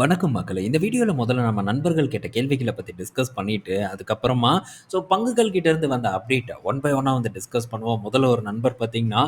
வணக்கம் மக்களை இந்த வீடியோவில் முதல்ல நம்ம நண்பர்கள் கிட்ட கேள்விகளை பற்றி டிஸ்கஸ் பண்ணிட்டு, அதுக்கப்புறமா ஸோ பங்குகள் கிட்டேருந்து வந்த அப்டேட்டை ஒன் பை ஒன்னாக வந்து டிஸ்கஸ் பண்ணுவோம். முதல்ல ஒரு நண்பர் பார்த்தீங்கன்னா,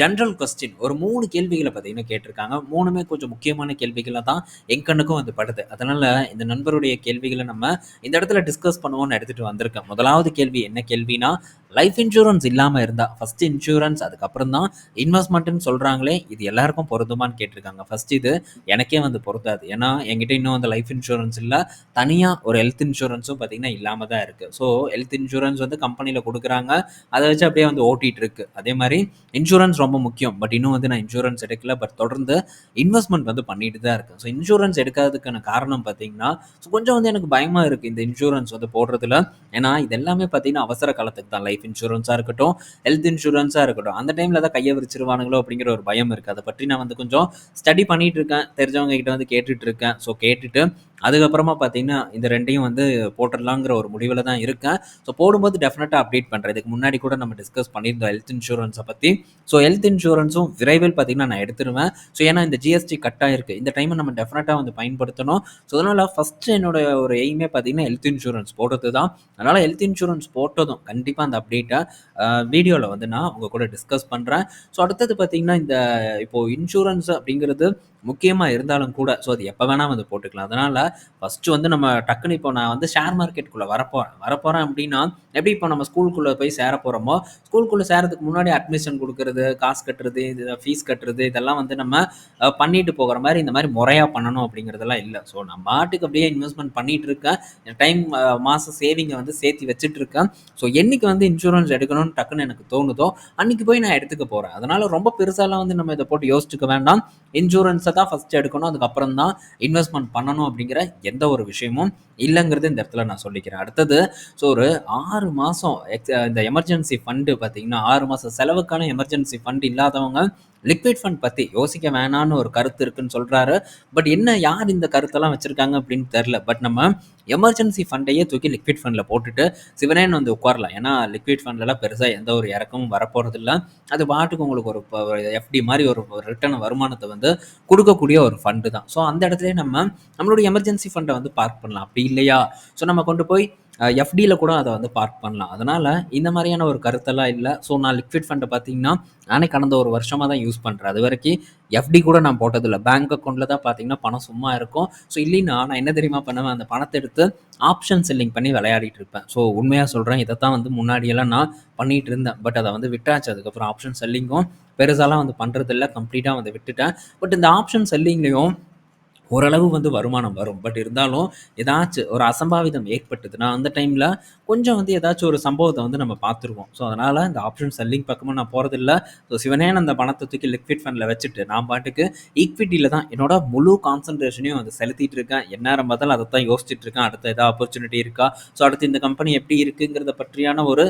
ஜென்ரல் கொஸ்டின் ஒரு மூணு கேள்விகளை பார்த்தீங்கன்னா கேட்டிருக்காங்க. மூணுமே கொஞ்சம் முக்கியமான கேள்விகளை தான் என் கண்ணுக்கும் வந்து படுது. அதனால இந்த நண்பருடைய கேள்விகளை நம்ம இந்த இடத்துல டிஸ்கஸ் பண்ணுவோம்னு எடுத்துகிட்டு வந்திருக்கேன். முதலாவது கேள்வி என்ன கேள்வினா, லைஃப் இன்சூரன்ஸ் இல்லாமல் இருந்தால் ஃபஸ்ட் இன்சூரன்ஸ் அதுக்கப்புறம் தான் இன்வெஸ்ட்மெண்ட்டுன்னு சொல்கிறாங்களே இது எல்லாருக்கும் பொருந்துமான்னு கேட்டிருக்காங்க. ஃபஸ்ட் இது எனக்கே வந்து பொருந்தாது. ஏன்னா, என்கிட்ட இன்னும் அந்த லைஃப் இன்சூரன்ஸ் இல்லை தனியாக ஒரு ஹெல்த் இன்சூரன்ஸும் பார்த்தீங்கன்னா இல்லாமல் தான் இருக்குது ஸோ ஹெல்த் இன்சூரன்ஸ் வந்து கம்பெனியில் கொடுக்குறாங்க அதை வச்சு அப்படியே வந்து ஓட்டிகிட்டு இருக்கு. அதே மாதிரி இன்சூரன்ஸ் ரொம்ப முக்கியம். பட் இன்னும் வந்து நான் இன்சூரன்ஸ் எடுக்கல. பட் தொடர்ந்து இன்வெஸ்ட்மெண்ட் வந்து பண்ணிட்டு தான் இருக்கேன். ஸோ இன்சூரன்ஸ் எடுக்காததுக்கான காரணம் பார்த்தீங்கன்னா, ஸோ கொஞ்சம் வந்து எனக்கு பயமாக இருக்குது இந்த இன்சூரன்ஸ் வந்து போடுறதுல. ஏன்னா, இது எல்லாமே பார்த்தீங்கன்னா அவசர காலத்துக்கு தான். லைஃப் இன்சூரன்ஸாக இருக்கட்டும், ஹெல்த் இன்சூரன்ஸாக இருக்கட்டும். அந்த டைமில் தான் கைய விரிச்சிருவானுங்களோ அப்படிங்கிற ஒரு பயம் இருக்குது அதை பற்றி நான் வந்து கொஞ்சம் ஸ்டடி பண்ணிகிட்டு இருக்கேன். தெரிஞ்சவங்க கிட்ட வந்து கேட்டுட்டு இருக்கேன். ஸோ கேட்டுட்டு அதுக்கப்புறமா பார்த்தீங்கன்னா, இந்த ரெண்டையும் வந்து போட்டுடலாங்கிற ஒரு முடிவில் தான் இருக்கேன். ஸோ போடும்போது டெஃபினட்டாக அப்டேட் பண்ணுறதுக்கு இதுக்கு முன்னாடி கூட நம்ம டிஸ்கஸ் பண்ணியிருந்தோம் ஹெல்த் இன்சூரன்ஸை பற்றி ஸோ ஹெல்த் இன்சூரன்ஸும் விரைவில் பார்த்தீங்கன்னா நான் எடுத்துருவேன். ஸோ ஏன்னா இந்த ஜிஎஸ்டி கட்டாக இருக்குது இந்த டைமை நம்ம டெஃபினட்டாக வந்து பயன்படுத்தணும். ஸோ அதனால் ஃபஸ்ட்டு என்னோட ஒரு எய்மே பார்த்தீங்கன்னா ஹெல்த் இன்சூரன்ஸ் போடுறது தான். அதனால் ஹெல்த் இன்சூரன்ஸ் போட்டதும் கண்டிப்பாக அந்த அப்டேட்டை வீடியோவில் வந்து நான் உங்கள் கூட டிஸ்கஸ் பண்ணுறேன் ஸோ அடுத்தது பார்த்தீங்கன்னா, இந்த இப்போது இன்சூரன்ஸ் அப்படிங்கிறது முக்கியமாக இருந்தாலும் கூட, ஸோ அது எப்போ வேணால் வந்து போட்டுக்கலாம். அதனால் ஃபஸ்ட்டு வந்து நம்ம டக்குன்னு இப்போ நான் வந்து ஷேர் மார்க்கெட்டுக்குள்ளே வரப்போகிறேன் வரப்போகிறேன் அப்படின்னா, எப்படி இப்போ நம்ம ஸ்கூலுக்குள்ளே போய் சேர போகிறோமோ ஸ்கூலுக்குள்ளே சேரதுக்கு முன்னாடி அட்மிஷன் கொடுக்கறது காசு கட்டுறது, இது ஃபீஸ் கட்டுறது இதெல்லாம் வந்து நம்ம பண்ணிட்டு போகிற மாதிரி இந்த மாதிரி முறையாக பண்ணணும் அப்படிங்கிறதெல்லாம் இல்லை ஸோ நான் பாட்டுக்கு அப்படியே இன்வெஸ்ட்மெண்ட் பண்ணிட்டு இருக்கேன். டைம் மாதம் சேவிங்கை வந்து சேர்த்து வச்சுட்டு இருக்கேன். ஸோ என்னைக்கு வந்து இன்சூரன்ஸ் எடுக்கணும்னு டக்குனு எனக்கு தோணுதோ, அன்னைக்கு போய் நான் எடுத்துக்க போகிறேன் அதனால் ரொம்ப பெருசாலாம் வந்து நம்ம இதை போட்டு யோசிச்சுக்க வேண்டாம். இன்சூரன்ஸை தான் ஃபர்ஸ்ட் எடுக்கணும். அதுக்கப்புறம் தான் இன்வெஸ்ட்மெண்ட் பண்ணணும் அப்படிங்கிற எந்த ஒரு விஷயமும் இல்லைங்கிறது இந்த இடத்துல நான் சொல்லிக்கிறேன். அடுத்தது ஸோ ஒரு ஆறு மாசம் இந்த எமர்ஜென்சி ஃபண்டு பார்த்தீங்கன்னா, 6 மாச செலவுக்கான எமர்ஜென்சி ஃபண்ட் இல்லாதவங்க லிக்விட் ஃபண்ட் பற்றி யோசிக்க வேணான்னு ஒரு கருத்து இருக்குன்னு சொல்கிறாரு பட் என்ன யார் இந்த கருத்தெல்லாம் வச்சுருக்காங்க அப்படின்னு தெரில பட் நம்ம எமர்ஜென்சி ஃபண்டையே தூக்கி லிக்விட் ஃபண்டில் போட்டுட்டு சிவனேன் வந்து உட்காரலாம். ஏன்னா லிக்விட் ஃபண்ட்லலாம் பெருசாக எந்த ஒரு இறக்கமும் வரப்போறதில்ல. அது பாட்டுக்கு உங்களுக்கு ஒரு எஃப்டி மாதிரி ஒரு ரிட்டர்ன் வருமானத்தை வந்து கொடுக்கக்கூடிய ஒரு ஃபண்டு தான். ஸோ அந்த இடத்துலயே நம்ம நம்மளுடைய எமர்ஜென்சி ஃபண்டை வந்து பார்க் பண்ணலாம். அப்படி இல்லையா, ஸோ நம்ம கொண்டு போய் எஃப்டியில் கூட அதை வந்து பார்க் பண்ணலாம். அதனால் இந்த மாதிரியான ஒரு கருத்தெல்லாம் இல்லை ஸோ நான் லிக்விட் ஃபண்டை பார்த்தீங்கன்னா, நானே கடந்த ஒரு வருஷமாக தான் யூஸ் பண்ணுறேன் அது வரைக்கும் எஃப்டி கூட நான் போட்டதில்லை பேங்க் அக்கௌண்ட்டில் தான் பார்த்தீங்கன்னா, பணம் சும்மா இருக்கும். ஸோ இல்லைன்னா நான் என்ன தெரியுமா பண்ணுவேன், அந்த பணத்தை எடுத்து ஆப்ஷன் செல்லிங் பண்ணி விளையாடிட்டு இருப்பேன். ஸோ உண்மையாக சொல்கிறேன் இதை தான் வந்து முன்னாடியெல்லாம் நான் பண்ணிகிட்டு இருந்தேன். பட் அதை வந்து விட்டாச்சு. அதுக்கப்புறம் ஆப்ஷன் செல்லிங்கும் பெருசாலாம் வந்து பண்ணுறதில்ல கம்ப்ளீட்டாக வந்து விட்டுட்டேன். பட் இந்த ஆப்ஷன் செல்லிங்லேயும் ஓரளவு வந்து வருமானம் வரும். பட் இருந்தாலும் ஏதாச்சும் ஒரு அசம்பாவிதம் ஏற்பட்டதுன்னா, அந்த டைமில் கொஞ்சம் வந்து ஏதாச்சும் ஒரு சம்பவத்தை வந்து நம்ம பார்த்துருவோம். ஸோ அதனால் இந்த ஆப்ஷன் செல்லிங் பக்கமாக நான் போகிறதில்ல ஸோ சிவனேன் அந்த பணத்தை தூக்கி லிக்விட் ஃபண்டில் வச்சுட்டு, நான் பாட்டுக்கு ஈக்விட்டியில் தான் என்னோட முழு கான்சன்ட்ரேஷனையும் வந்து செலுத்திட்டு இருக்கேன். எந்நேரம் பார்த்தாலும் அதத்தான் யோசிச்சுட்டு இருக்கேன். அடுத்த ஏதாவது ஆப்பர்ச்சுனிட்டி இருக்கா? ஸோ அடுத்து இந்த கம்பெனி எப்படி இருக்குங்கிறத பற்றியான ஒரு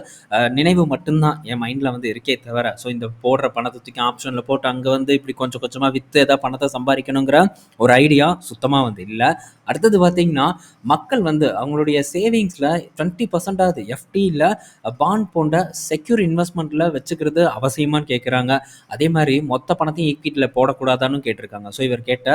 நினைவு மட்டும்தான் என் மைண்டில் வந்து இருக்கே தவிர, ஸோ இந்த போடுற பணத்தை தூக்கி ஆப்ஷனில் போட்டு அங்கே வந்து இப்படி கொஞ்சம் கொஞ்சமாக விற்று ஏதாவது பணத்தை சம்பாதிக்கணுங்கிற ஒரு ஐடியா சுத்தமாக வந்து இல்லை அடுத்தது பார்த்தீங்கன்னா, மக்கள் வந்து அவங்களுடைய சேவிங்ஸில் டுவெண்ட்டி பர்சன்ட் எஃப்டி எஃப்டியில் பாண்ட் போன்ற செக்யூர் இன்வெஸ்ட்மெண்ட்டில் வச்சுக்கிறது அவசியமான்னு கேட்குறாங்க. அதே மாதிரி மொத்த பணத்தையும் ஈக்விட்டியில் போடக்கூடாதான்னும் கேட்டிருக்காங்க. ஸோ இவர் கேட்ட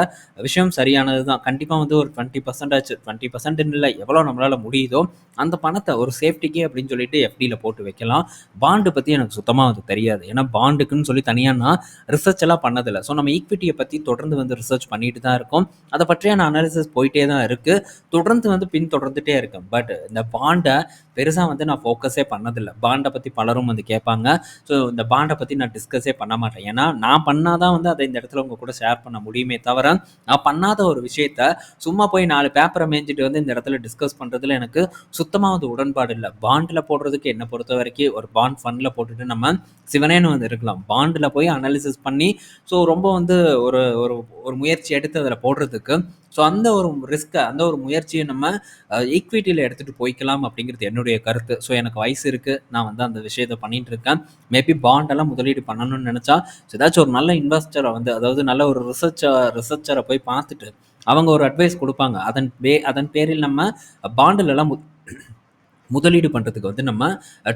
விஷயம் சரியானது தான். கண்டிப்பாக வந்து ஒரு 20% ஆச்சு 20%ன்னு இல்ல எவ்வளோ நம்மளால முடியுதோ, அந்த பணத்தை ஒரு சேஃப்டிக்கே அப்படின்னு சொல்லிட்டு எஃப்டியில் போட்டு வைக்கலாம். பாண்டு பற்றி எனக்கு சுத்தமாக வந்து தெரியாது. ஏன்னா பாண்டுக்குன்னு சொல்லி தனியாக நான் ரிசர்ச் எல்லாம் பண்ணதில்லை ஸோ நம்ம ஈக்விட்டியை பற்றி தொடர்ந்து வந்து ரிசர்ச் பண்ணிட்டு தான் இருக்கோம். அதை பற்றியான அனாலிசிஸ் போயிட்டே தான் இருக்குது தொடர்ந்து வந்து பின்தொடர்ந்துட்டே இருக்கேன். பட் இந்த பாண்டை பெருசாக வந்து நான் ஃபோக்கஸே பண்ணதில்லை பாண்டை பற்றி பலரும் வந்து கேட்பாங்க. ஸோ இந்த பாண்டை பற்றி நான் டிஸ்கஸே பண்ண மாட்டேன். ஏன்னா நான் பண்ணாதான் வந்து அதை இந்த இடத்துல உங்கள் கூட ஷேர் பண்ண முடியுமே தவிர, நான் பண்ணாத ஒரு விஷயத்த சும்மா போய் நாலு பேப்பரை மேய்ஞ்சிட்டு வந்து இந்த இடத்துல டிஸ்கஸ் பண்ணுறதுல எனக்கு சுத்தமாக வந்து உடன்பாடு இல்லை பாண்டில் போடுறதுக்கு என்னை பொறுத்த வரைக்கும் ஒரு பாண்ட் ஃபண்டில் போட்டுட்டு நம்ம சிவனேன்னு வந்து இருக்கலாம். பாண்டில் போய் அனாலிசிஸ் பண்ணி, ஸோ ரொம்ப வந்து ஒரு ஒரு ஒரு முயற்சி எடுத்து அதில் போடுறதுக்கு, ஸோ அந்த ஒரு ரிஸ்க்கை அந்த ஒரு முயற்சியை நம்ம ஈக்விட்டியில் எடுத்துகிட்டு போய்க்கலாம் அப்படிங்கிறது என்னுடைய கருத்து. ஸோ எனக்கு வயசு இருக்குது நான் வந்து அந்த விஷயத்தை பண்ணிகிட்டு இருக்கேன். மேபி பாண்டெல்லாம் முதலீடு பண்ணணும்னு நினச்சா ஸோ ஏதாச்சும் ஒரு நல்ல இன்வெஸ்டரை வந்து அதாவது நல்ல ஒரு ரிசர்ச்ச ரிசர்ச்சரை போய் பார்த்துட்டு, அவங்க ஒரு அட்வைஸ் கொடுப்பாங்க அதன் பே அதன் பேரில் நம்ம பாண்டிலெல்லாம் முதலீடு பண்ணுறதுக்கு வந்து நம்ம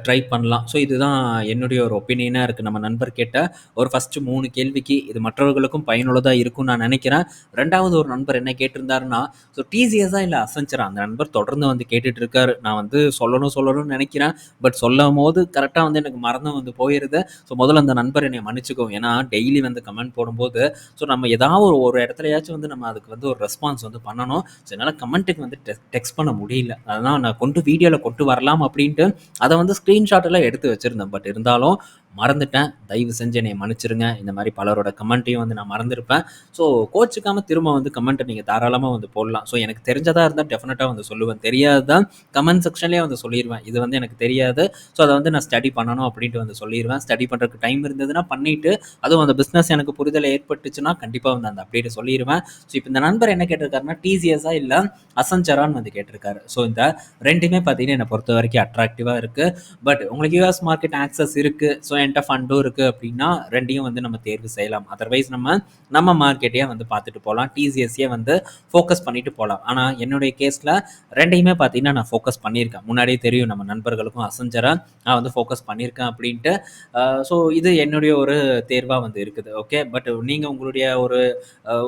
ட்ரை பண்ணலாம். ஸோ இதுதான் என்னுடைய ஒரு ஒப்பீனியனாக இருக்குது நம்ம நண்பர் கேட்ட ஒரு ஃபஸ்ட்டு மூணு கேள்விக்கு இது மற்றவர்களுக்கும் பயனுள்ளதாக இருக்கும்னு நான் நினைக்கிறேன். ரெண்டாவது ஒரு நண்பர் என்ன கேட்டிருந்தாருன்னா ஸோ டிசிஎஸ்ஸாக இல்லை அசஞ்சரா அந்த நண்பர் தொடர்ந்து வந்து கேட்டுட்டு இருக்காரு நான் வந்து சொல்லணும் சொல்லணும்னு நினைக்கிறேன். பட் சொல்லும் போது கரெக்டாக வந்து எனக்கு மறந்து வந்து போயிடுது ஸோ முதல்ல அந்த நண்பர் என்னை மன்னிச்சுக்கோ ஏன்னா டெய்லி வந்து கமெண்ட் போடும்போது ஸோ நம்ம ஏதாவது ஒரு ஒரு இடத்துலயாச்சும் வந்து நம்ம அதுக்கு வந்து ஒரு ரெஸ்பான்ஸ் வந்து பண்ணணும். ஸோ என்னால் கமெண்ட்டுக்கு வந்து டெக்ஸ்ட் பண்ண முடியல. அதனால் நான் கொண்டு வீடியோவில் கொண்டு வரலாம் அப்படின்ட்டு அதை வந்து ஸ்க்ரீன்ஷாட் எல்லாம் எடுத்து வச்சுருந்தேன். பட் இருந்தாலும் மறந்துட்டேன். தயவு செஞ்சு என்னை மன்னிச்சிருங்க. இந்த மாதிரி பலரோட கமெண்ட்டையும் வந்து நான் மறந்துருப்பேன். ஸோ கோச்சுக்காமல் திரும்ப வந்து கமெண்ட்டை நீங்கள் தாராளமாக வந்து போடலாம். ஸோ எனக்கு தெரிஞ்சதாக இருந்தால் டெஃபினட்டாக வந்து சொல்லுவேன். தெரியாது தான் கமெண்ட் செக்ஷன்லேயே வந்து சொல்லிடுவேன் இது வந்து எனக்கு தெரியாது. ஸோ அதை வந்து நான் ஸ்டடி பண்ணணும் அப்படின்ட்டு வந்து சொல்லிடுவேன் ஸ்டடி பண்ணுறதுக்கு டைம் இருந்ததுன்னா பண்ணிவிட்டு அதுவும் அந்த பிஸ்னஸ் எனக்கு புரிதலை ஏற்பட்டுச்சுன்னா கண்டிப்பாக வந்து அந்த அப்டேட்டை சொல்லிடுவேன் ஸோ இப்போ இந்த நண்பர் என்ன கேட்டிருக்காருன்னா டிசிஎஸ்ஸாக இல்லை அசஞ்சரான்னு வந்து கேட்டிருக்காரு. ஸோ இந்த ரெண்டுமே பார்த்தீங்கன்னா என்னை பொறுத்த வரைக்கும் அட்ராக்டிவாக இருக்குது பட் உங்களுக்கு யூஎஸ் மார்க்கெட் ஆக்சஸ் இருக்குது ஸோ என்கிட்ட ஃபண்டும் இருக்குது அப்படின்னா ரெண்டையும் வந்து நம்ம தேர்வு செய்யலாம். அதர்வைஸ் நம்ம நம்ம மார்க்கெட்டையே வந்து பார்த்துட்டு போகலாம். டிசிஎஸ்ஸே வந்து ஃபோக்கஸ் பண்ணிட்டு போகலாம். ஆனால் என்னுடைய கேஸில் ரெண்டையுமே பார்த்தீங்கன்னா நான் ஃபோக்கஸ் பண்ணியிருக்கேன். முன்னாடியே தெரியும் நம்ம நண்பர்களுக்கும் அசஞ்சராக நான் வந்து ஃபோக்கஸ் பண்ணியிருக்கேன் அப்படின்ட்டு. ஸோ இது என்னுடைய ஒரு தேர்வாக வந்து இருக்குது. ஓகே பட் நீங்கள் உங்களுடைய ஒரு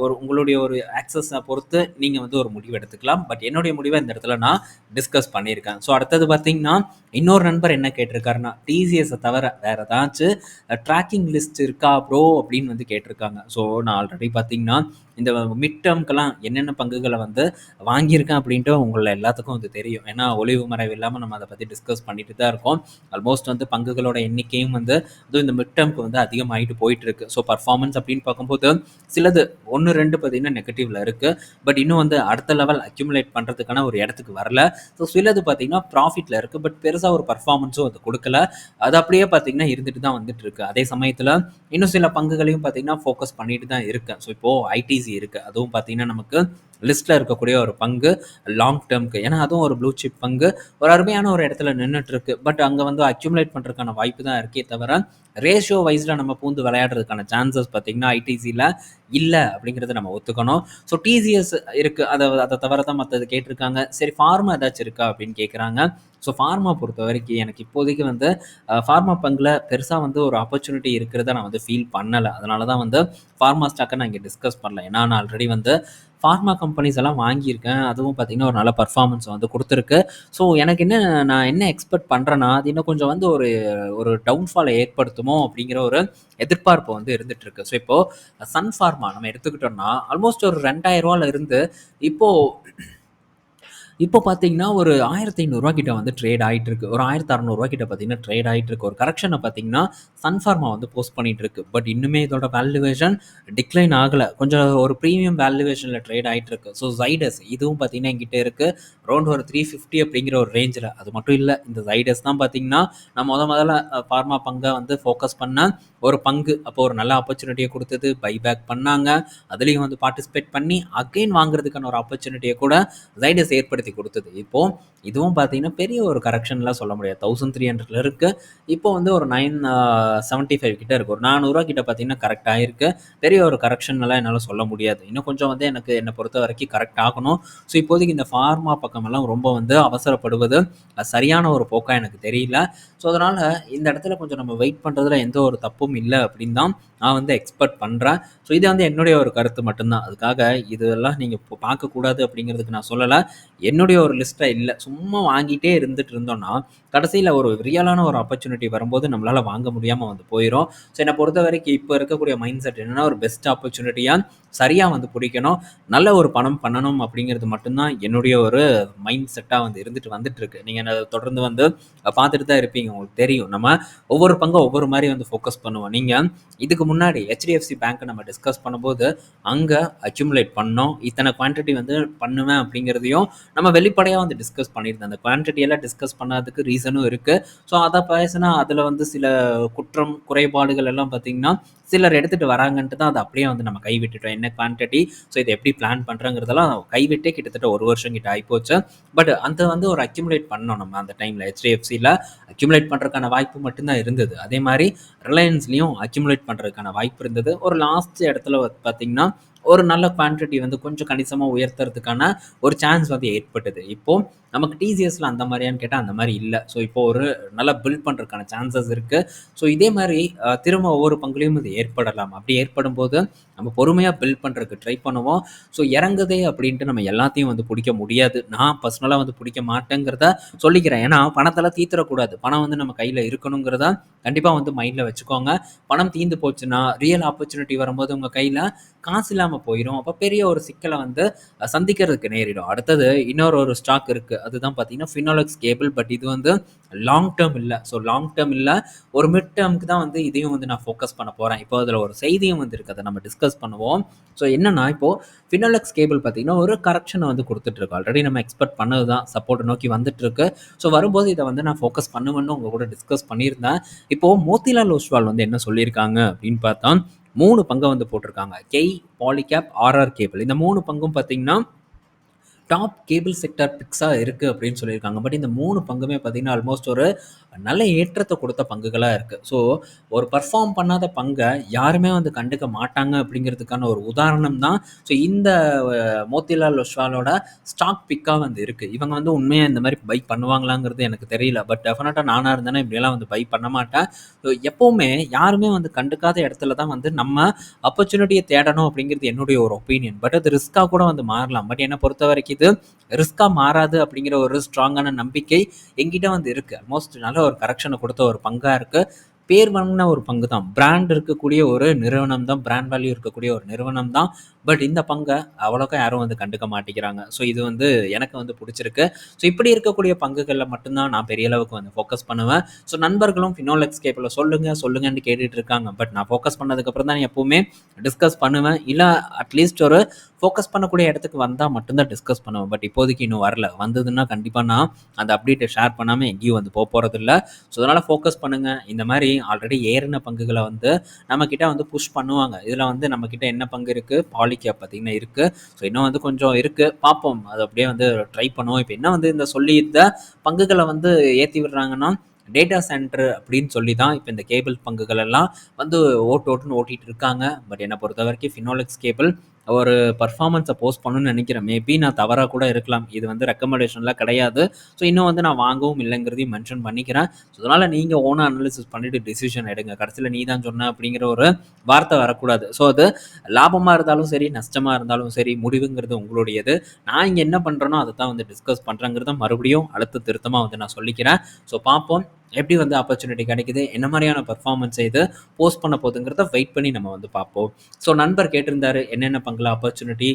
ஒரு உங்களுடைய ஒரு ஆக்சஸை பொறுத்து நீங்கள் வந்து ஒரு முடிவு எடுத்துக்கலாம். பட் என்னுடைய முடிவை இந்த இடத்துல நான் டிஸ்கஸ் பண்ணியிருக்கேன். ஸோ அடுத்த அடுத்தது பார்த்தீங்கன்னா இன்னொரு நண்பர் என்ன கேட்டிருக்காருன்னா டிசிஎஸை தவிர வேறு ஏதாச்சும் ட்ராக்கிங் லிஸ்ட் இருக்கா ப்ரோ அப்படின்னு வந்து கேட்டிருக்காங்க. ஸோ நான் ஆல்ரெடி பார்த்தீங்கன்னா இந்த மிட் டேர்ம்க்கெல்லாம் என்னென்ன பங்குகளை வந்து வாங்கியிருக்கேன் அப்படின்ட்டு உங்களை எல்லாத்துக்கும் வந்து தெரியும். ஏன்னா ஒளிவு மறைவு இல்லாமல் நம்ம அதை பற்றி டிஸ்கஸ் பண்ணிட்டு தான் இருக்கோம். ஆல்மோஸ்ட் வந்து பங்குகளோட எண்ணிக்கையும் வந்து அதுவும் இந்த மிட் டேர்ம்க்கு வந்து அதிகமாகிட்டு போயிட்டு இருக்கு ஸோ பர்ஃபார்மன்ஸ் அப்படின்னு பார்க்கும்போது சிலது ஒன்று ரெண்டு பார்த்தீங்கன்னா நெகட்டிவ்ல இருக்கு. பட் இன்னும் வந்து அடுத்த லெவல் அக்யூமுலேட் பண்ணுறதுக்கான ஒரு இடத்துக்கு வரல. ஸோ சிலது பார்த்தீங்கன்னா ப்ராஃபிட்டில் இருக்குது பட் பெருசாக ஒரு பர்ஃபார்மன்ஸும் அது கொடுக்கல. அது அப்படியே பார்த்தீங்கன்னா இருந்துட்டு தான் வந்துட்டு இருக்கு அதே சமயத்தில் இன்னும் சில பங்குகளையும் பார்த்தீங்கன்னா ஃபோக்கஸ் பண்ணிட்டு தான் இருக்கேன். ஸோ இப்போது ஐடிசி இருக்குது அதுவும் பார்த்தீங்கன்னா நமக்கு லிஸ்ட்டில் இருக்கக்கூடிய ஒரு பங்கு லாங் டேர்ம்க்கு ஏன்னா அதுவும் ஒரு ப்ளூ சிப் பங்கு. ஒரு அருமையான ஒரு இடத்துல நின்றுட்டுருக்கு பட் அங்கே வந்து அக்யூமுலேட் பண்ணுறதுக்கான வாய்ப்பு தான் இருக்கே தவிர ரேஷியோ வைஸில் நம்ம பூந்து விளையாடுறதுக்கான சான்சஸ் பார்த்திங்கன்னா ஐடிசியில் இல்லை அப்படிங்கிறத நம்ம ஒத்துக்கணும். ஸோ டிசிஎஸ் இருக்குது அதை அதை தவிர தான் மற்றது கேட்டிருக்காங்க. சரி ஃபார்மா ஏதாச்சும் இருக்கா அப்படின்னு கேட்குறாங்க ஸோ ஃபார்மா பொறுத்த வரைக்கும் எனக்கு இப்போதைக்கு வந்து ஃபார்மா பங்கில் பெருசாக வந்து ஒரு ஆப்பர்ச்சுனிட்டி இருக்கிறத நான் வந்து ஃபீல் பண்ணலை. அதனால தான் வந்து ஃபார்மா ஸ்டாக்கை நான் இங்கே டிஸ்கஸ் பண்ணல. ஏன்னா நான் ஆல்ரெடி வந்து ஃபார்மா கம்பெனிஸ் எல்லாம் வாங்கியிருக்கேன். அதுவும் பார்த்திங்கன்னா ஒரு நல்ல பர்ஃபார்மன்ஸ் வந்து கொடுத்துருக்கு. ஸோ எனக்கு என்ன நான் என்ன எக்ஸ்பெக்ட் பண்ணுறேன்னா அது இன்னும் கொஞ்சம் வந்து ஒரு ஒரு டவுன்ஃபாலை ஏற்படுத்துமோ அப்படிங்கிற ஒரு எதிர்பார்ப்பு வந்து இருந்துட்டு இருக்கு ஸோ இப்போது சன் ஃபார்மா நம்ம எடுத்துக்கிட்டோம்னா ஆல்மோஸ்ட் ஒரு ரெண்டாயிரம் இருந்து இப்போது இப்போ பார்த்தீங்கன்னா ஒரு ஆயிரத்தி ஐநூறுரூவா கிட்ட வந்து ட்ரேட் ஆகிட்டு இருக்கு ஒரு ஆயிரத்தி அறநூறுவா கிட்ட பார்த்தீங்கன்னா ட்ரேட் ஆகிட்டு இருக்கு ஒரு கரெக்ஷனை பார்த்தீங்கன்னா சன்ஃபார்மா வந்து போஸ்ட் பண்ணிட்டு இருக்கு பட் இன்னுமே இதோட வேல்யூவேஷன் டிக்ளைன் ஆகலை. கொஞ்சம் ஒரு ப்ரீமியம் வேல்யூவேஷனில் ட்ரேட் ஆகிட்டு இருக்கு ஸோ ஜைடஸ் இதுவும் பார்த்தீங்கன்னா எங்கிட்ட இருக்கு. அரௌண்ட் ஒரு த்ரீ ஃபிஃப்டி அப்படிங்கிற ஒரு ரேஞ்சில் அது மட்டும் இல்லை இந்த ஜைடஸ் தான் பார்த்தீங்கன்னா நான் முத முதல்ல ஃபார்மா பங்கை வந்து ஃபோக்கஸ் பண்ண ஒரு பங்கு. அப்போ ஒரு நல்ல ஆப்பர்ச்சுனிட்டியை கொடுத்தது. பைபேக் பண்ணாங்க. அதுலேயும் வந்து பார்ட்டிசிபேட் பண்ணி அகைன் வாங்குறதுக்கான ஒரு ஆப்பர்ச்சுனிட்டியை கூட ஜைடஸ் ஏற்படுத்தி கொடுத்தது. இப்போது இதுவும் பார்த்தீங்கன்னா பெரிய ஒரு கரெக்ஷன்லாம் சொல்ல முடியாது. தௌசண்ட் த்ரீ ஹண்ட்ரட்ல இருக்கு. இப்போ வந்து ஒரு நைன் செவன்ட்டி ஃபைவ் கிட்ட இருக்கு. ஒரு நானூறுரூவா கிட்ட பார்த்தீங்கன்னா கரெக்ட் ஆயிருக்கு. பெரிய ஒரு கரெக்ஷன் எல்லாம் என்னால் சொல்ல முடியாது. இன்னும் கொஞ்சம் வந்து எனக்கு என்னை பொறுத்த வரைக்கும் கரெக்ட் ஆகணும். ஸோ இப்போதைக்கு இந்த ஃபார்மா பக்கமெல்லாம் ரொம்ப வந்து அவசரப்படுவது அது சரியான ஒரு போக்காக எனக்கு தெரியல. ஸோ அதனால் இந்த இடத்துல கொஞ்சம் நம்ம வெயிட் பண்ணுறதுல எந்த ஒரு தப்பும் இல்லை அப்படின்னு தான் நான் வந்து எக்ஸ்பெக்ட் பண்ணுறேன் ஸோ இது வந்து என்னுடைய ஒரு கருத்து மட்டும்தான். அதுக்காக இதெல்லாம் நீங்கள் பார்க்கக்கூடாது அப்படிங்கிறதுக்கு நான் சொல்லலை. என்னுடைய ஒரு லிஸ்ட்டை இல்லை. சும்மா வாங்கிட்டே இருந்துட்டு இருந்தோம்னா கடைசியில் ஒரு ரியலான ஒரு ஆப்பர்ச்சுனிட்டி வரும்போது நம்மளால் வாங்க முடியாமல் வந்து போயிடும் ஸோ என்னை பொறுத்த வரைக்கும் இப்போ இருக்கக்கூடிய மைண்ட் செட் என்னென்னா ஒரு பெஸ்ட் ஆப்பர்ச்சுனிட்டியாக சரியாக வந்து பிடிக்கணும் நல்ல ஒரு பணம் பண்ணணும் அப்படிங்கிறது மட்டும்தான் என்னுடைய ஒரு மைண்ட் செட்டாக வந்து இருந்துட்டு வந்துட்டுருக்கு. நீங்கள் தொடர்ந்து வந்து பார்த்துட்டு தான் இருப்பீங்க உங்களுக்கு தெரியும். நம்ம ஒவ்வொரு பங்கும் ஒவ்வொரு மாதிரி வந்து ஃபோக்கஸ் பண்ணுவோம். நீங்கள் இதுக்கு முன்னாடி ஹெச்டிஎஃப்சி பேங்க்கை நம்ம டிஸ்கஸ் பண்ணும்போது அங்கே அக்யூமுலேட் பண்ணோம். இத்தனை குவான்டிட்டி வந்து பண்ணுவேன் அப்படிங்கிறதையும் நம்ம வெளிப்படையாக வந்து டிஸ்கஸ் பண்ணியிருந்தோம். அந்த குவான்டிட்டியெல்லாம் டிஸ்கஸ் பண்ணதுக்கு ரீசனும் இருக்குது ஸோ அதை பேசினா அதில் வந்து சில குற்றம் குறைபாடுகள் எல்லாம் பார்த்திங்கன்னா சிலர் எடுத்துகிட்டு வராங்கன்ட்டு தான் அதை அப்படியே வந்து நம்ம கைவிட்டுட்டோம். என்ன குவான்டிட்டி ஸோ இதை எப்படி பிளான் பண்ணுறங்கிறதெல்லாம் கைவிட்டே கிட்டத்தட்ட ஒரு வருஷம் கிட்ட ஆகிப்போச்சு பட் அந்த வந்து ஒரு அக்யூமுலேட் பண்ணோம் நம்ம அந்த டைமில் ஹெச்டிஎஃப்சியில் அக்யூமுலேட் பண்ணுறதுக்கான வாய்ப்பு மட்டும்தான் இருந்தது. அதே மாதிரி ரிலையன்ஸ்லேயும் அக்யூமுலேட் பண்ணுறதுக்கான வாய்ப்பு இருந்தது. ஒரு லாஸ்ட் இடத்துல பார்த்திங்கன்னா ஒரு நல்ல குவான்டிட்டி வந்து கொஞ்சம் கணிசமாக உயர்த்துறதுக்கான ஒரு சான்ஸ் வந்து ஏற்பட்டது. இப்போது நமக்கு டிசிஎஸ்ல அந்த மாதிரியான்னு கேட்டால் அந்த மாதிரி இல்லை. ஸோ இப்போ ஒரு நல்லா பில்ட் பண்ணுறதுக்கான சான்சஸ் இருக்குது ஸோ இதே மாதிரி திரும்ப ஒவ்வொரு பங்குலையும் இது ஏற்படலாம். அப்படி ஏற்படும் போது நம்ம பொறுமையாக பில்ட் பண்ணுறதுக்கு ட்ரை பண்ணுவோம். ஸோ இறங்குதே அப்படின்ட்டு நம்ம எல்லாத்தையும் வந்து பிடிக்க முடியாது. நான் பர்சனலாக வந்து பிடிக்க மாட்டேங்கிறத சொல்லிக்கிறேன். ஏன்னா பணத்தெல்லாம் தீத்துறக்கூடாது. பணம் வந்து நம்ம கையில் இருக்கணுங்கிறத கண்டிப்பாக வந்து மைண்டில் வச்சுக்கோங்க. பணம் தீந்து போச்சுன்னா ரியல் ஆப்பர்ச்சுனிட்டி வரும்போது உங்கள் கையில் காசு இல்லாமல் போயிடும் அப்போ பெரிய ஒரு சிக்கலை வந்து சந்திக்கிறதுக்கு நேரிடும். அடுத்தது இன்னொரு ஒரு ஸ்டாக் இருக்குது அதுதான் பார்த்தீங்கன்னா ஃபினாலக்ஸ் கேபிள் பட் இது வந்து லாங் டேர்ம் இல்லை. ஸோ லாங் டேர்ம் இல்லை. ஒரு மிட் டேர்முக்கு தான் வந்து இதையும் வந்து நான் ஃபோக்கஸ் பண்ண போகிறேன் இப்போ அதில் ஒரு செய்தியும் வந்து இருக்குது அதை நம்ம டிஸ்கஸ் பண்ணுவோம். ஸோ என்னென்னா இப்போது ஃபினாலக்ஸ் கேபிள் பார்த்தீங்கன்னா ஒரு கரெக்ஷனை வந்து கொடுத்துட்ருக்கு ஆல்ரெடி நம்ம எக்ஸ்பெக்ட் பண்ணது தான் சப்போர்ட் நோக்கி வந்துட்டுருக்கு ஸோ வரும்போது இதை வந்து நான் ஃபோக்கஸ் பண்ணுவேன்னு உங்கள் கூட டிஸ்கஸ் பண்ணியிருந்தேன். இப்போது மோத்திலால் ஒஸ்வால் வந்து என்ன சொல்லியிருக்காங்க அப்படின்னு பார்த்தா மூணு பங்கை வந்து போட்டிருக்காங்க. கெய் பாலிகேப் ஆர்ஆர் கேபிள் இந்த மூணு பங்கும் பார்த்தீங்கன்னா டாப் கேபிள் செக்டர் பிக்ஸாக இருக்குது அப்படின்னு சொல்லியிருக்காங்க. பட் இந்த மூணு பங்குமே பார்த்தீங்கன்னா ஆல்மோஸ்ட் ஒரு நல்ல ஏற்றத்தை கொடுத்த பங்குகளாக இருக்குது ஸோ ஒரு பர்ஃபார்ம் பண்ணாத பங்கை யாருமே வந்து கண்டுக்க மாட்டாங்க அப்படிங்கிறதுக்கான ஒரு உதாரணம் தான். ஸோ இந்த மோத்திலால் ஒஸ்வாலோட ஸ்டாக் பிக்காக வந்து இருக்குது இவங்க வந்து உண்மையாக இந்த மாதிரி பை பண்ணுவாங்களாங்கிறது எனக்கு தெரியல. பட் டெஃபினட்டாக நானாக இருந்தேன்னா இப்படியெல்லாம் வந்து பை பண்ண மாட்டேன். ஸோ எப்போவுமே யாருமே வந்து கண்டுக்காத இடத்துல தான் வந்து நம்ம ஆப்பர்ச்சுனிட்டியை தேடணும் அப்படிங்கிறது என்னுடைய ஒரு ஒப்பீனியன் பட் அது ரிஸ்க்காக கூட வந்து மாறலாம். பட் என்னை பொறுத்த வரைக்கும் இது ரிஸ்க்காக மாறாது அப்படிங்கிற ஒரு ஸ்ட்ராங்கான நம்பிக்கை எங்கிட்ட வந்து இருக்குது ஆல்மோஸ்ட் நல்ல ஒரு கரெக்ஷனை கொடுத்த ஒரு பங்காக இருக்குது பேர் வாங்கின ஒரு பங்கு தான் பிராண்ட் இருக்கக்கூடிய ஒரு நிறுவனம் தான் பிராண்ட் வேல்யூ இருக்கக்கூடிய ஒரு நிறுவனம் தான் பட் இந்த பங்கை அவ்வளோக்கா யாரும் வந்து கண்டுக்க மாட்டேங்கிறாங்க. ஸோ இது வந்து எனக்கு வந்து பிடிச்சிருக்கு. ஸோ இப்படி இருக்கக்கூடிய பங்குகளில் மட்டும்தான் நான் பெரிய அளவுக்கு வந்து ஃபோக்கஸ் பண்ணுவேன். ஸோ நண்பர்களும் ஃபினோலெக்ஸ் கேப்பில் சொல்லுங்கள் சொல்லுங்கன்னு கேட்டுட்டு இருக்காங்க. பட் நான் ஃபோக்கஸ் பண்ணதுக்கப்புறம் தான் எப்போவுமே டிஸ்கஸ் பண்ணுவேன். இல்லை அட்லீஸ்ட் ஒரு ஃபோக்கஸ் பண்ணக்கூடிய இடத்துக்கு வந்தால் மட்டும்தான் டிஸ்கஸ் பண்ணுவேன். பட் இப்போதைக்கு இன்னும் வரல. வந்ததுன்னா கண்டிப்பாக நான் அந்த அப்டேட்டை ஷேர் பண்ணாமல் எங்கேயும் வந்து போக போகிறதில்ல ஸோ அதனால் ஃபோக்கஸ் பண்ணுங்கள் இந்த மாதிரி ஆல்ரெடி ஏறின பங்குகளை வந்து நம்மக்கிட்ட வந்து புஷ் பண்ணுவாங்க. இதில் வந்து நம்மக்கிட்ட என்ன பங்கு இருக்குது பாலி பாலிகேப் பார்த்தீங்கன்னா இருக்குது ஸோ இன்னும் வந்து கொஞ்சம் இருக்குது பார்ப்போம். அது அப்படியே வந்து ட்ரை பண்ணுவோம். இப்போ என்ன வந்து இந்த சொல்லி இந்த பங்குகளை வந்து ஏற்றி விடுறாங்கன்னா டேட்டா சென்டர் அப்படின்னு சொல்லி தான் இப்போ இந்த கேபிள் பங்குகள் எல்லாம் வந்து ஓட்டு ஓட்டுன்னு ஓட்டிகிட்டு இருக்காங்க. பட் என்னை பொறுத்த வரைக்கும் ஃபினோலெக்ஸ் கேபிள் ஒரு பர்ஃபார்மன்ஸை போஸ்ட் பண்ணணும்னு நினைக்கிறேன். மேபி நான் தவறாக கூட இருக்கலாம். இது வந்து ரெக்கமெண்டேஷன்லாம் கிடையாது. ஸோ இன்னும் வந்து நான் வாங்கவும் இல்லைங்கிறதையும் மென்ஷன் பண்ணிக்கிறேன். ஸோ அதனால் நீங்கள் ஓனாக அனாலிசிஸ் பண்ணிவிட்டு டிசிஷன் எடுங்க. கடைசியில் நீ தான் சொன்ன அப்படிங்கிற ஒரு வார்த்தை வரக்கூடாது. ஸோ அது லாபமாக இருந்தாலும் சரி நஷ்டமாக இருந்தாலும் சரி முடிவுங்கிறது உங்களுடையது. நான் இங்கே என்ன பண்ணுறேனோ அதை தான் வந்து டிஸ்கஸ் பண்ணுறேங்கிறத மறுபடியும் அடுத்த திருத்தமாக வந்து நான் சொல்லிக்கிறேன். ஸோ பார்ப்போம். எப்படி வந்து ஆப்பர்ச்சுனிட்டி கிடைக்குது? என்ன மாதிரியான பர்ஃபார்மன்ஸ் இது போஸ்ட் பண்ண போகுதுங்கிறத வெயிட் பண்ணி நம்ம வந்து பார்ப்போம். ஸோ நண்பர் கேட்டிருந்தாரு என்னென்ன பங்கில் ஆப்பர்ச்சுனிட்டி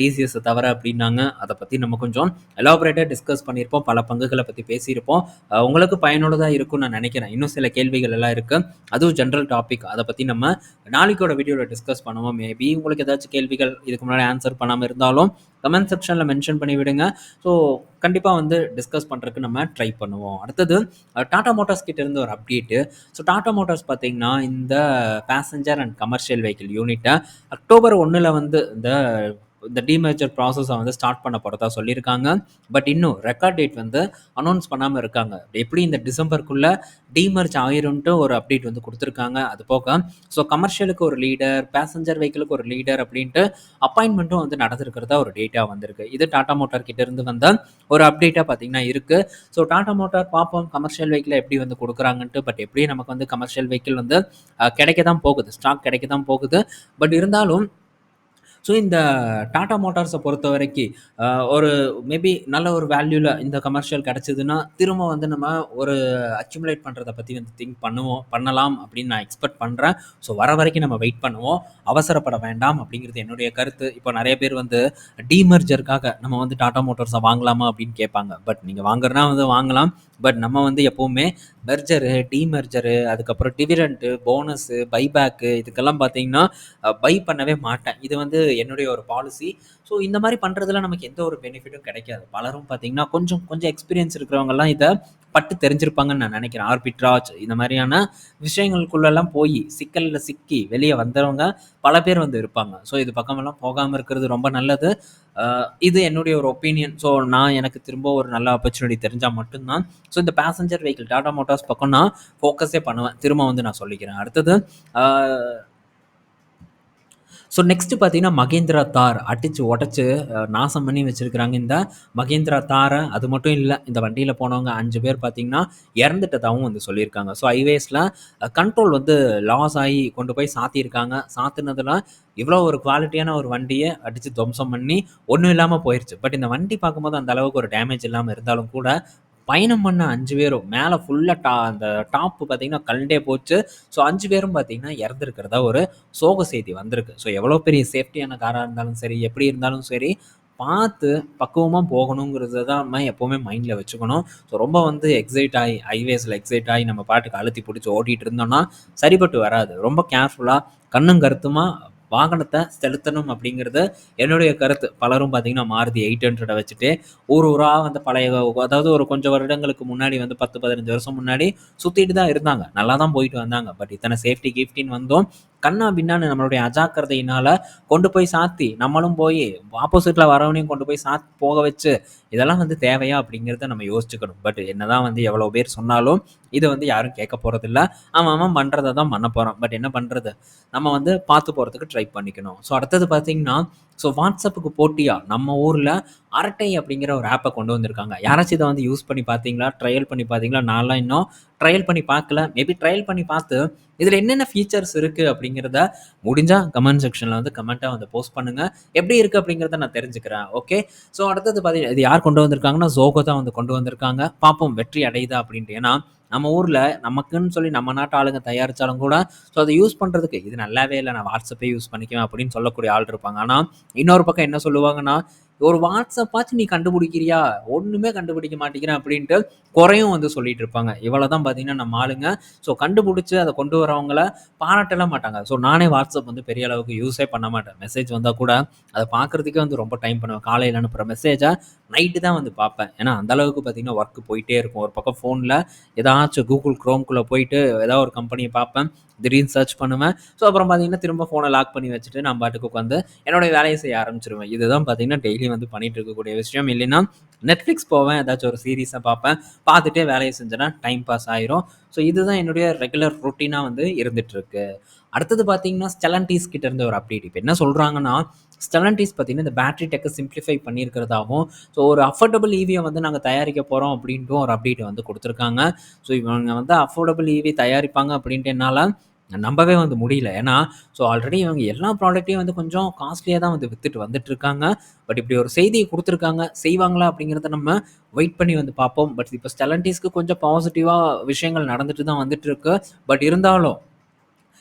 டிசிஎஸ் தவிர அப்படின்னாங்க. அதை பற்றி நம்ம கொஞ்சம் எலாபரேட்டாக டிஸ்கஸ் பண்ணியிருப்போம். பல பங்குகளை பற்றி பேசியிருப்போம். உங்களுக்கு பயனுள்ளதாக இருக்கும்னு நான் நினைக்கிறேன். இன்னும் சில கேள்விகள் எல்லாம் இருக்குது அதுவும் ஜென்ரல் டாபிக் அதை பற்றி நம்ம நாளைக்கோட வீடியோவில் டிஸ்கஸ் பண்ணுவோம். மேபி உங்களுக்கு ஏதாச்சும் கேள்விகள் இதுக்கு முன்னாடி ஆன்சர் பண்ணாமல் இருந்தாலும் கமெண்ட் செக்ஷனில் மென்ஷன் பண்ணி விடுங்க ஸோ கண்டிப்பாக வந்து டிஸ்கஸ் பண்ணுறதுக்கு நம்ம ட்ரை பண்ணுவோம். அடுத்தது டாடா மோட்டார்ஸ் கிட்டேருந்து ஒரு அப்டேட்டு ஸோ டாடா மோட்டார்ஸ் பார்த்தீங்கன்னா இந்த பேசஞ்சர் அண்ட் கமர்ஷியல் வெஹிக்கிள் யூனிட்டை அக்டோபர் ஒன்றில் வந்து இந்த இந்த டிமேஜர் ப்ராசஸை வந்து ஸ்டார்ட் பண்ண போகிறதா சொல்லியிருக்காங்க. பட் இன்னும் ரெக்கார்ட் டேட் வந்து அனௌன்ஸ் பண்ணாமல் இருக்காங்க. எப்படி இந்த டிசம்பருக்குள்ளே டிமர்ஜ் ஆயிரும்ன்ட்டு ஒரு அப்டேட் வந்து கொடுத்துருக்காங்க. அது போக ஸோ கமர்ஷியலுக்கு ஒரு லீடர் பேசஞ்சர் வெஹிக்கிளுக்கு ஒரு லீடர் அப்படின்ட்டு அப்பாயின்மெண்ட்டும் வந்து நடந்திருக்கிறதா ஒரு டேட்டா வந்திருக்கு. இது டாடா மோட்டார் கிட்ட இருந்து வந்த ஒரு அப்டேட்டாக பார்த்தீங்கன்னா இருக்குது ஸோ டாடா மோட்டார் பார்ப்போம் கமர்ஷியல் வெஹிக்கிள் எப்படி வந்து கொடுக்குறாங்கன்ட்டு. பட் எப்படி நமக்கு வந்து கமர்ஷியல் வெஹிக்கிள் வந்து கிடைக்க தான் போகுது ஸ்டாக் கிடைக்க தான் போகுது. பட் இருந்தாலும் ஸோ இந்த டாடா மோட்டார்ஸை பொறுத்த வரைக்கும் ஒரு மேபி நல்ல ஒரு வேல்யூவில் இந்த கமர்ஷியல் கிடச்சிதுன்னா திரும்ப வந்து நம்ம ஒரு அக்யூமுலேட் பண்ணுறதை பற்றி வந்து திங்க் பண்ணுவோம் பண்ணலாம் அப்படின்னு நான் எக்ஸ்பெக்ட் பண்ணுறேன் ஸோ வர வரைக்கும் நம்ம வெயிட் பண்ணுவோம். அவசரப்பட வேண்டாம் அப்படிங்கிறது என்னுடைய கருத்து. இப்போ நிறைய பேர் வந்து டீமர்ஜருக்காக நம்ம வந்து டாடா மோட்டார்ஸை வாங்கலாமா அப்படின்னு கேட்பாங்க. பட் நீங்கள் வாங்குறனா வந்து வாங்கலாம். பட் நம்ம வந்து எப்போவுமே மெர்ஜரு டீமெர்ஜரு அதுக்கப்புறம் டிவிடெண்ட்டு போனஸு பைபேக்கு இதுக்கெல்லாம் பார்த்தீங்கன்னா பை பண்ணவே மாட்டேன். இது வந்து என்னுடைய ஒரு பாலிசி ஸோ இந்த மாதிரி பண்ணுறதுல நமக்கு எந்த ஒரு பெனிஃபிட்டும் கிடைக்காது. பலரும் பார்த்தீங்கன்னா கொஞ்சம் கொஞ்சம் எக்ஸ்பீரியன்ஸ் இருக்கிறவங்கலாம் இதை பட்டு தெரிஞ்சிருப்பாங்கன்னு நான் நினைக்கிறேன். ஆர்பிட்ராஜ் இந்த மாதிரியான விஷயங்களுக்குள்ளெல்லாம் போய் சிக்கலில் சிக்கி வெளியே வந்தவங்க பல பேர் வந்து இருப்பாங்க. ஸோ இது பக்கமெல்லாம் போகாமல் இருக்கிறது ரொம்ப நல்லது. இது என்னுடைய ஒரு ஒப்பீனியன் ஸோ நான் எனக்கு திரும்ப ஒரு நல்ல ஆப்பர்ச்சுனிட்டி தெரிஞ்சால் மட்டும்தான். ஸோ இந்த பேசஞ்சர் வெஹிக்கிள் டாடா மோட்டார்ஸ் பக்கம் நான் ஃபோக்கஸே பண்ணுவேன். திரும்ப வந்து நான் சொல்லிக்கிறேன். அடுத்தது ஸோ நெக்ஸ்ட்டு பார்த்தீங்கன்னா மகேந்திரா தார் அடித்து உடச்சி நாசம் பண்ணி வச்சிருக்கிறாங்க இந்த மகேந்திரா தாரை. அது மட்டும் இல்லை இந்த வண்டியில் போனவங்க அஞ்சு பேர் பார்த்தீங்கன்னா இறந்துட்டதாகவும் வந்து சொல்லியிருக்காங்க. ஸோ ஹைவேஸில் கண்ட்ரோல் வந்து லாஸ் ஆகி கொண்டு போய் சாத்தியிருக்காங்க. சாத்தினதில் இவ்வளோ ஒரு குவாலிட்டியான ஒரு வண்டியை அடித்து துவம்சம் பண்ணி ஒன்றும் இல்லாமல் போயிடுச்சு பட் இந்த வண்டி பார்க்கும்போது அந்த அளவுக்கு ஒரு டேமேஜ் இல்லாமல் இருந்தாலும் கூட பயணம் பண்ண அஞ்சு பேரும். மேலே ஃபுல்லாக டா அந்த டாப்பு பார்த்தீங்கன்னா கல்டே போச்சு. ஸோ அஞ்சு பேரும் பார்த்தீங்கன்னா இறந்துருக்கிறதா ஒரு சோக செய்தி வந்திருக்கு. ஸோ எவ்வளோ பெரிய சேஃப்டியான காராக இருந்தாலும் சரி எப்படி இருந்தாலும் சரி பார்த்து பக்குவமாக போகணுங்கிறது தான் நம்ம எப்போவுமே மைண்டில் வச்சுக்கணும். ஸோ ரொம்ப வந்து எக்ஸைட் ஆகி ஹைவேஸில் எக்ஸைட் ஆகி நம்ம பாட்டுக்கு அழுத்தி பிடிச்சி ஓட்டிகிட்டு இருந்தோம்னா சரிப்பட்டு வராது. ரொம்ப கேர்ஃபுல்லாக கண்ணும் கருத்துமாக வாகனத்தை செலுத்தணும் அப்படிங்கிறது என்னுடைய கருத்து. பலரும் பார்த்தீங்கன்னா மாருதி எயிட் ஹண்ட்ரடை வச்சுட்டு ஊர் ஊராக வந்து பழைய அதாவது ஒரு கொஞ்சம் வருடங்களுக்கு முன்னாடி வந்து பத்து பதினஞ்சு வருஷம் முன்னாடி சுற்றிட்டு தான் இருந்தாங்க. நல்லா தான் போயிட்டு வந்தாங்க. பட் இத்தனை சேஃப்டி கிஃப்டின்னு வந்தோம். கண்ணா பின்னான்னு நம்மளுடைய அஜாக்கிரதையினால கொண்டு போய் சாத்தி நம்மளும் போய் ஆப்போசிட்டில் வரவனையும் கொண்டு போய் சாத் போக வச்சு இதெல்லாம் வந்து தேவையா அப்படிங்கிறத நம்ம யோசிச்சுக்கணும். பட் என்னதான் வந்து எவ்வளோ பேர் சொன்னாலும் இதை வந்து யாரும் கேட்க போகிறதில்ல அவன் அவன் பண்ணுறதை தான் பண்ண போகிறோம் பட் என்ன பண்ணுறது நம்ம வந்து பார்த்து போகிறதுக்கு ட்ரை பண்ணிக்கணும். ஸோ அடுத்தது பார்த்தீங்கன்னா ஸோ வாட்ஸ்அப்புக்கு போட்டியாக நம்ம ஊரில் அரட்டை அப்படிங்கிற ஒரு ஆப்பை கொண்டு வந்திருக்காங்க. யாராச்சும் இதை வந்து யூஸ் பண்ணி பார்த்தீங்களா? ட்ரையல் பண்ணி பார்த்தீங்களா? நான்லாம் இன்னும் ட்ரையல் பண்ணி பார்க்கல. மேபி ட்ரையல் பண்ணி பார்த்து இதில் என்னென்ன ஃபீச்சர்ஸ் இருக்குது அப்படிங்கிறத முடிஞ்சால் கமெண்ட் செக்ஷனில் வந்து கமெண்ட்டாக வந்து போஸ்ட் பண்ணுங்கள் எப்படி இருக்குது அப்படிங்கிறத நான் தெரிஞ்சுக்கிறேன். ஓகே ஸோ அடுத்தது பார்த்தீங்கன்னா இது யார் கொண்டு வந்திருக்காங்கன்னா ஜோகோ தான் வந்து கொண்டு வந்திருக்காங்க. பார்ப்போம் வெற்றி அடையுதா அப்படின்ட்டு. ஏன்னா நம்ம ஊரில் நமக்குன்னு சொல்லி நம்ம நாட்டு ஆளுங்க தயாரித்தாலும் கூட ஸோ அதை யூஸ் பண்ணுறதுக்கு இது நல்லாவே இல்லை. நான் வாட்ஸ்அப்பே யூஸ் பண்ணிக்குவேன் அப்படின்னு சொல்லக்கூடிய ஆள் இருப்பாங்க. ஆனால் இன்னொரு பக்கம் என்ன சொல்லுவாங்கன்னா ஒரு வாட்ஸ்அப்பாச்சும் நீ கண்டுபிடிக்கிறியா? ஒன்றுமே கண்டுபிடிக்க மாட்டேங்கிறேன் அப்படின்ட்டு குறையும் வந்து சொல்லிட்டு இருப்பாங்க. இவ்வளோ தான் பார்த்தீங்கன்னா நம்ம ஆளுங்க. ஸோ கண்டுபிடிச்சி அதை கொண்டு வரவங்கள பாராட்டலாம் மாட்டாங்க. ஸோ நானே வாட்ஸ்அப் வந்து பெரிய அளவுக்கு யூஸே பண்ண மாட்டேன். மெசேஜ் வந்தால் கூட அதை பார்க்குறதுக்கே வந்து ரொம்ப டைம் பண்ணுவேன். காலையில் அனுப்புகிற மெசேஜை நைட்டு தான் வந்து பார்ப்பேன். ஏன்னா அந்தளவுக்கு பார்த்தீங்கன்னா ஒர்க் போயிட்டே இருக்கும். ஒரு பக்கம் ஃபோனில் ஏதாச்சும் கூகுள் க்ரோம்குள்ளே போயிட்டு ஏதாவது ஒரு கம்பெனியை பார்ப்பேன். திடீர்னு சர்ச் பண்ணுவேன். ஸோ அப்புறம் பார்த்தீங்கன்னா திரும்ப ஃபோனை லாக் பண்ணி வச்சுட்டு நான் பாட்டுக்கு உட்காந்து என்னோடய வேலையை செய்ய ஆரம்பிச்சிருவேன். இதுதான் பார்த்தீங்கன்னா டெய்லி வந்து பண்ணிட்டு இருக்கக்கூடிய விஷயம். இல்லைன்னா நெட்ஃப்ளிக்ஸ் போவேன். ஏதாச்சும் ஒரு சீரீஸை பார்ப்பேன். பார்த்துட்டே வேலையை செஞ்சேன்னா டைம் பாஸ் ஆயிரும். ஸோ இதுதான் என்னுடைய ரெகுலர் ரொட்டீனாக வந்து இருந்துகிட்ருக்கு அடுத்தது பார்த்தீங்கன்னா ஸ்டெலன்டீஸ் கிட்ட இருந்த ஒரு அப்டேட் இப்போ என்ன சொல்கிறாங்கன்னா ஸ்டெலன்டீஸ் பார்த்தீங்கன்னா இந்த பேட்டரி டெக்கை சிம்பிளிஃபை பண்ணியிருக்கிறதாகவும் ஸோ ஒரு அஃபோர்டபுள் ஈவியை வந்து நாங்கள் தயாரிக்க போகிறோம் அப்படின்ட்டும் ஒரு அப்டேட் வந்து கொடுத்துருக்காங்க. ஸோ இவங்க வந்து அஃபோர்டபுள் ஈவி தயாரிப்பாங்க அப்படின்ட்டு என்னால் நம்பவே வந்து முடியல. ஏன்னா ஸோ ஆல்ரெடி இவங்க எல்லா ப்ராடக்ட்டையும் வந்து கொஞ்சம் காஸ்ட்லியாக தான் வந்து வித்துட்டு வந்துட்டு இருக்காங்க பட் இப்படி ஒரு செய்தியை கொடுத்துருக்காங்க. செய்வாங்களா அப்படிங்கிறத நம்ம வெயிட் பண்ணி வந்து பார்ப்போம். பட் இப்போ ஸ்டெலன்டீஸ்க்கு கொஞ்சம் பாசிட்டிவாக விஷயங்கள் நடந்துட்டு தான் வந்துட்டு இருக்கு பட் இருந்தாலும்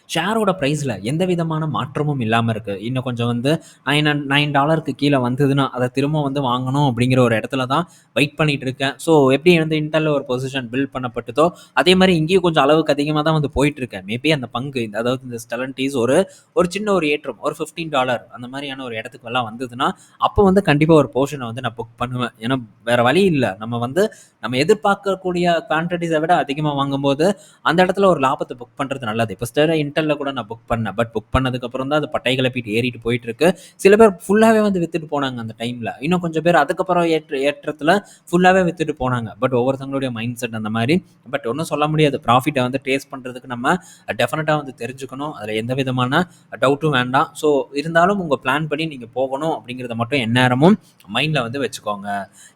ஷேரோட ப்ரைஸில் எந்த விதமான மாற்றமும் இல்லாமல் இருக்குது இன்னும் கொஞ்சம் வந்து நைன் நைன் டாலருக்கு கீழே வந்ததுன்னா அதை திரும்ப வந்து வாங்கணும் அப்படிங்கிற ஒரு இடத்துல தான் வெயிட் பண்ணிகிட்டு இருக்கேன். ஸோ எப்படி வந்து இன்டர்ல ஒரு பொசிஷன் பில்ட் பண்ணப்பட்டதோ அதே மாதிரி இங்கேயும் கொஞ்சம் அளவுக்கு அதிகமாக தான் வந்து போயிட்டுருக்கேன் மேபி அந்த பங்கு இந்த அதாவது இந்த ஸ்டெலன்டீஸ் ஒரு ஒரு சின்ன ஒரு ஏற்றம் ஒரு ஃபிஃப்டீன் டாலர் அந்த மாதிரியான ஒரு இடத்துக்கு எல்லாம் வந்ததுன்னா அப்போ வந்து கண்டிப்பாக ஒரு போர்ஷனை வந்து நான் புக் பண்ணுவேன். ஏன்னா வேறு வழி இல்லை. நம்ம வந்து நம்ம எதிர்பார்க்கக்கூடிய குவான்டிட்டிஸை விட அதிகமாக வாங்கும்போது அந்த இடத்துல ஒரு லாபத்தை புக் பண்ணுறது நல்லது. இப்போ ஸ்டெர இன்டர்ல கூட நான் புக் பண்ணேன். பட் புக் பண்ணதுக்கப்புறம் தான் அது பட்டை கிளப்பிட்டு ஏறிட்டு போயிட்டு இருக்கு சில பேர் ஃபுல்லாகவே வந்து வித்துட்டு போனாங்க அந்த டைமில் இன்னும் கொஞ்சம் பேர் அதுக்கப்புறம் ஏற்ற ஏற்றத்தில் ஃபுல்லாகவே வித்துட்டு போனாங்க. பட் ஒவ்வொருத்தங்களுடைய மைண்ட் செட் அந்த மாதிரி. பட் ஒன்றும் சொல்ல முடியாது. ப்ராஃபிட்டை வந்து டேஸ்ட் பண்ணுறதுக்கு நம்ம டெஃபினட்டாக வந்து தெரிஞ்சுக்கணும். அதில் எந்த விதமான டவுட்டும் வேண்டாம். ஸோ இருந்தாலும் உங்கள் பிளான் பண்ணி நீங்கள் போகணும் அப்படிங்கிறத மட்டும் எந்நேரமும் மைண்டில் வந்து வச்சுக்கோங்க.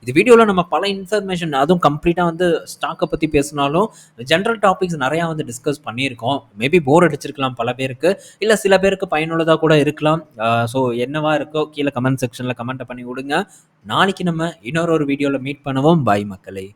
இது வீடியோவில் நம்ம பல இன்ஃபர்மேஷன் அதுவும் கம்ப்ளீட்டாக வந்து ஸ்டாக்கை பற்றி பேசினாலும் ஜென்ரல் டாபிக்ஸ் நிறையா வந்து டிஸ்கஸ் பண்ணியிருக்கோம். மேபி போர் அடிச்சு பிடிச்சிருக்கலாம் பல பேருக்கு. இல்லை சில பேருக்கு பயனுள்ளதாக கூட இருக்கலாம். ஸோ என்னவா இருக்கோ கீழே கமெண்ட் செக்ஷனில் கமெண்ட்டை பண்ணி விடுங்க. நாளைக்கு நம்ம இன்னொரு ஒரு வீடியோவில் மீட் பண்ணுவோம். பாய் மக்களே.